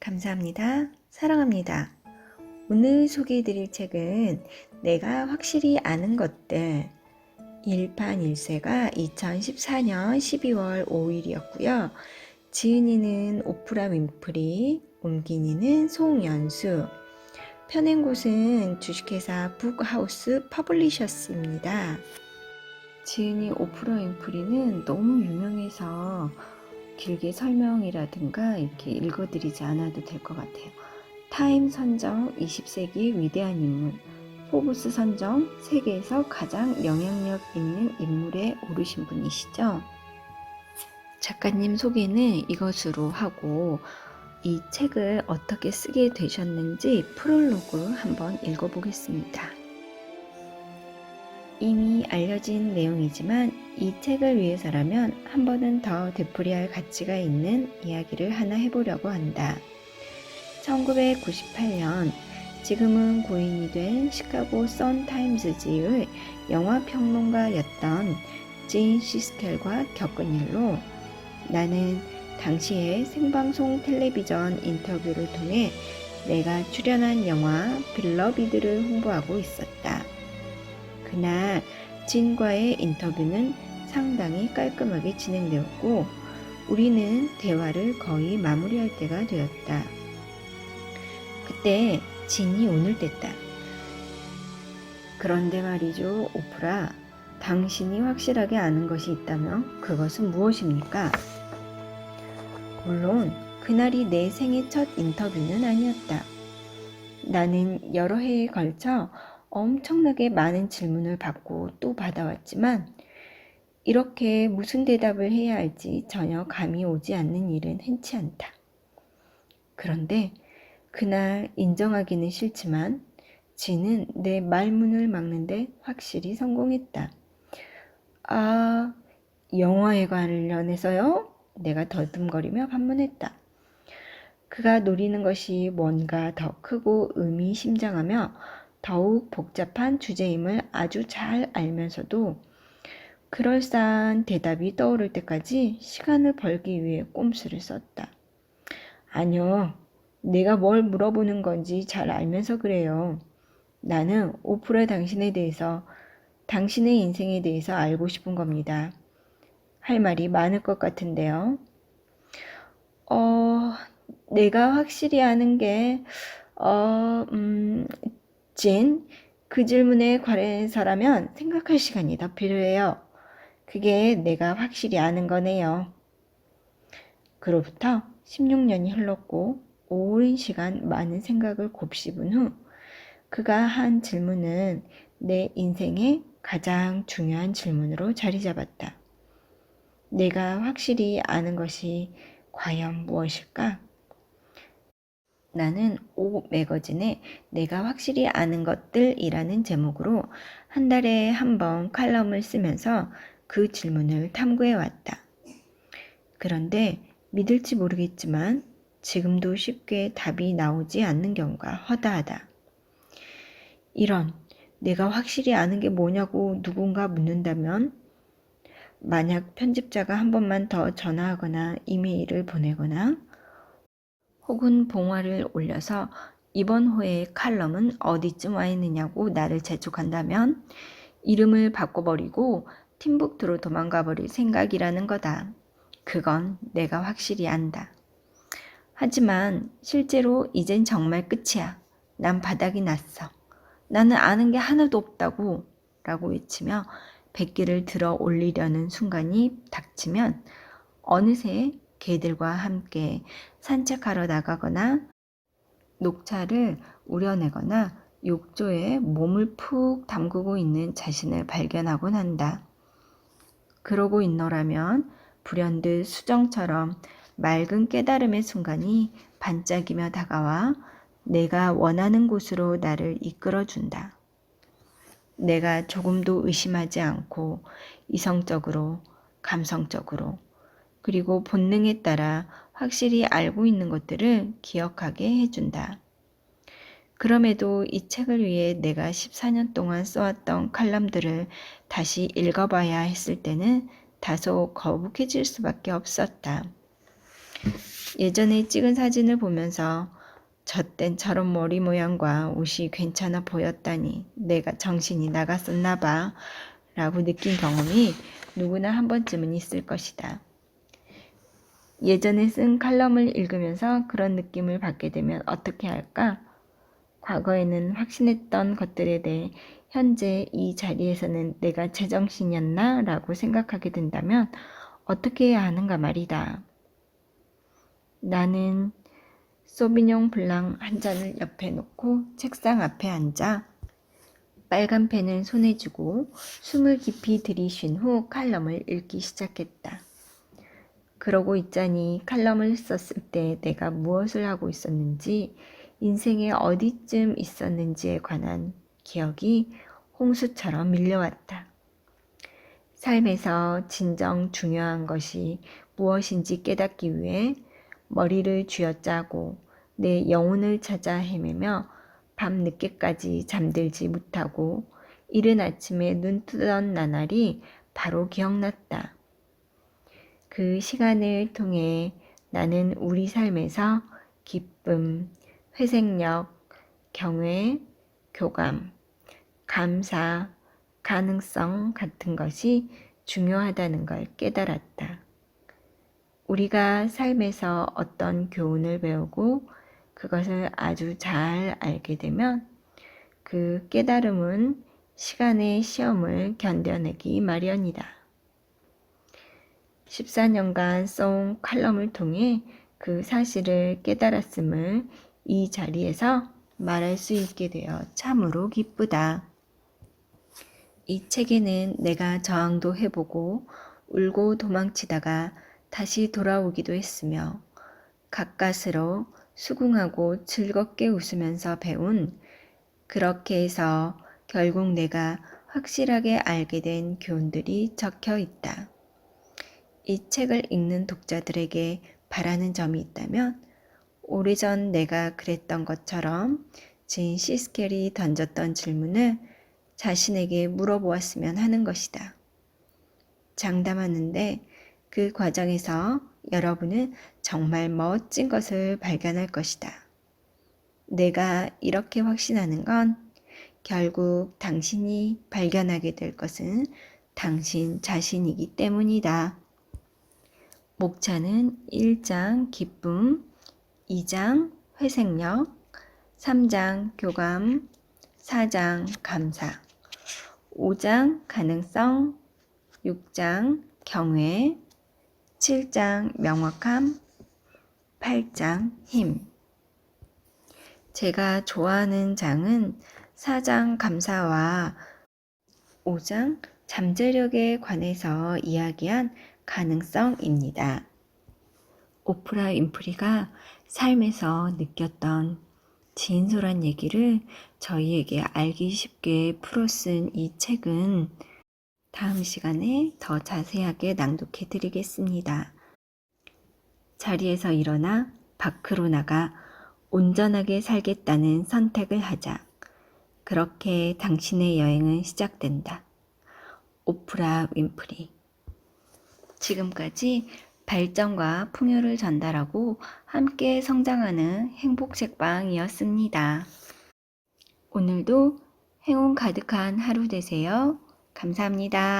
감사합니다. 사랑합니다. 오늘 소개해 드릴 책은 내가 확실히 아는 것들 1판 1세가 2014년 12월 5일이었고요. 지은이는 오프라 윈프리, 옮긴이는 송연수, 펴낸 곳은 주식회사 북하우스 퍼블리셔스입니다. 지은이 오프라 윈프리는 너무 유명해서 길게 설명이라든가 이렇게 읽어드리지 않아도 될 것 같아요. 타임 선정 20세기 위대한 인물, 포브스 선정 세계에서 가장 영향력 있는 인물에 오르신 분이시죠. 작가님 소개는 이것으로 하고 이 책을 어떻게 쓰게 되셨는지 프롤로그 한번 읽어보겠습니다. 이미 알려진 내용이지만 이 책을 위해서라면 한 번은 더 되풀이할 가치가 있는 이야기를 하나 해보려고 한다. 1998년 지금은 고인이 된 시카고 선 타임즈지의 영화 평론가였던 제인 시스켈과 겪은 일로 나는 당시에 생방송 텔레비전 인터뷰를 통해 내가 출연한 영화 빌러비드를 홍보하고 있었다. 그날 진과의 인터뷰는 상당히 깔끔하게 진행되었고 우리는 대화를 거의 마무리할 때가 되었다. 그때 진이 오늘 뗐다. 그런데 말이죠, 오프라. 당신이 확실하게 아는 것이 있다면 그것은 무엇입니까? 물론 그날이 내 생애 첫 인터뷰는 아니었다. 나는 여러 해에 걸쳐 엄청나게 많은 질문을 받고 또 받아왔지만 이렇게 무슨 대답을 해야 할지 전혀 감이 오지 않는 일은 흔치 않다. 그런데 그날 인정하기는 싫지만 지는 내 말문을 막는데 확실히 성공했다. 아, 영화에 관련해서요? 내가 더듬거리며 반문했다. 그가 노리는 것이 뭔가 더 크고 의미심장하며 더욱 복잡한 주제임을 아주 잘 알면서도 그럴싸한 대답이 떠오를 때까지 시간을 벌기 위해 꼼수를 썼다. 아니요, 내가 뭘 물어보는 건지 잘 알면서 그래요. 나는 오프라 당신에 대해서, 당신의 인생에 대해서 알고 싶은 겁니다. 할 말이 많을 것 같은데요. 어, 내가 확실히 아는 게, 어, 음, 진, 그 질문에 관해서라면 생각할 시간이 더 필요해요. 그게 내가 확실히 아는 거네요. 그로부터 16년이 흘렀고 오랜 시간 많은 생각을 곱씹은 후 그가 한 질문은 내 인생의 가장 중요한 질문으로 자리 잡았다. 내가 확실히 아는 것이 과연 무엇일까? 나는 오 매거진에 내가 확실히 아는 것들이라는 제목으로 한 달에 한 번 칼럼을 쓰면서 그 질문을 탐구해 왔다. 그런데 믿을지 모르겠지만 지금도 쉽게 답이 나오지 않는 경우가 허다하다. 이런 내가 확실히 아는 게 뭐냐고 누군가 묻는다면 만약 편집자가 한 번만 더 전화하거나 이메일을 보내거나 혹은 봉화를 올려서 이번 호의 칼럼은 어디쯤 와 있느냐고 나를 재촉한다면 이름을 바꿔버리고 팀북트로 도망가 버릴 생각이라는 거다. 그건 내가 확실히 안다. 하지만 실제로 이젠 정말 끝이야. 난 바닥이 났어. 나는 아는 게 하나도 없다고 라고 외치며 백기를 들어 올리려는 순간이 닥치면 어느새 개들과 함께 산책하러 나가거나 녹차를 우려내거나 욕조에 몸을 푹 담그고 있는 자신을 발견하곤 한다. 그러고 있노라면 불현듯 수정처럼 맑은 깨달음의 순간이 반짝이며 다가와 내가 원하는 곳으로 나를 이끌어준다. 내가 조금도 의심하지 않고 이성적으로, 감성적으로, 그리고 본능에 따라 확실히 알고 있는 것들을 기억하게 해준다. 그럼에도 이 책을 위해 내가 14년 동안 써왔던 칼럼들을 다시 읽어봐야 했을 때는 다소 거북해질 수밖에 없었다. 예전에 찍은 사진을 보면서 젖된 저런 머리 모양과 옷이 괜찮아 보였다니 내가 정신이 나갔었나 봐 라고 느낀 경험이 누구나 한 번쯤은 있을 것이다. 예전에 쓴 칼럼을 읽으면서 그런 느낌을 받게 되면 어떻게 할까? 과거에는 확신했던 것들에 대해 현재 이 자리에서는 내가 제정신이었나? 라고 생각하게 된다면 어떻게 해야 하는가 말이다. 나는 소비뇽 블랑 한 잔을 옆에 놓고 책상 앞에 앉아 빨간 펜을 손에 쥐고 숨을 깊이 들이쉰 후 칼럼을 읽기 시작했다. 그러고 있자니 칼럼을 썼을 때 내가 무엇을 하고 있었는지, 인생의 어디쯤 있었는지에 관한 기억이 홍수처럼 밀려왔다. 삶에서 진정 중요한 것이 무엇인지 깨닫기 위해 머리를 쥐어짜고 내 영혼을 찾아 헤매며 밤 늦게까지 잠들지 못하고 이른 아침에 눈 뜨던 나날이 바로 기억났다. 그 시간을 통해 나는 우리 삶에서 기쁨, 회생력, 경외, 교감, 감사, 가능성 같은 것이 중요하다는 걸 깨달았다. 우리가 삶에서 어떤 교훈을 배우고 그것을 아주 잘 알게 되면 그 깨달음은 시간의 시험을 견뎌내기 마련이다. 14년간 써온 칼럼을 통해 그 사실을 깨달았음을 이 자리에서 말할 수 있게 되어 참으로 기쁘다. 이 책에는 내가 저항도 해보고 울고 도망치다가 다시 돌아오기도 했으며 가까스로 수긍하고 즐겁게 웃으면서 배운 그렇게 해서 결국 내가 확실하게 알게 된 교훈들이 적혀 있다. 이 책을 읽는 독자들에게 바라는 점이 있다면 오래전 내가 그랬던 것처럼 진 시스켈이 던졌던 질문을 자신에게 물어보았으면 하는 것이다. 장담하는데 그 과정에서 여러분은 정말 멋진 것을 발견할 것이다. 내가 이렇게 확신하는 건 결국 당신이 발견하게 될 것은 당신 자신이기 때문이다. 목차는 1장 기쁨, 2장 회생력, 3장 교감, 4장 감사, 5장 가능성, 6장 경외, 7장 명확함, 8장 힘. 제가 좋아하는 장은 4장 감사와 5장 잠재력에 관해서 이야기한 가능성입니다. 오프라 윈프리가 삶에서 느꼈던 진솔한 얘기를 저희에게 알기 쉽게 풀어 쓴 이 책은 다음 시간에 더 자세하게 낭독해 드리겠습니다. 자리에서 일어나 밖으로 나가 온전하게 살겠다는 선택을 하자. 그렇게 당신의 여행은 시작된다. 오프라 윈프리. 지금까지 발전과 풍요를 전달하고 함께 성장하는 행복 책방이었습니다. 오늘도 행운 가득한 하루 되세요. 감사합니다.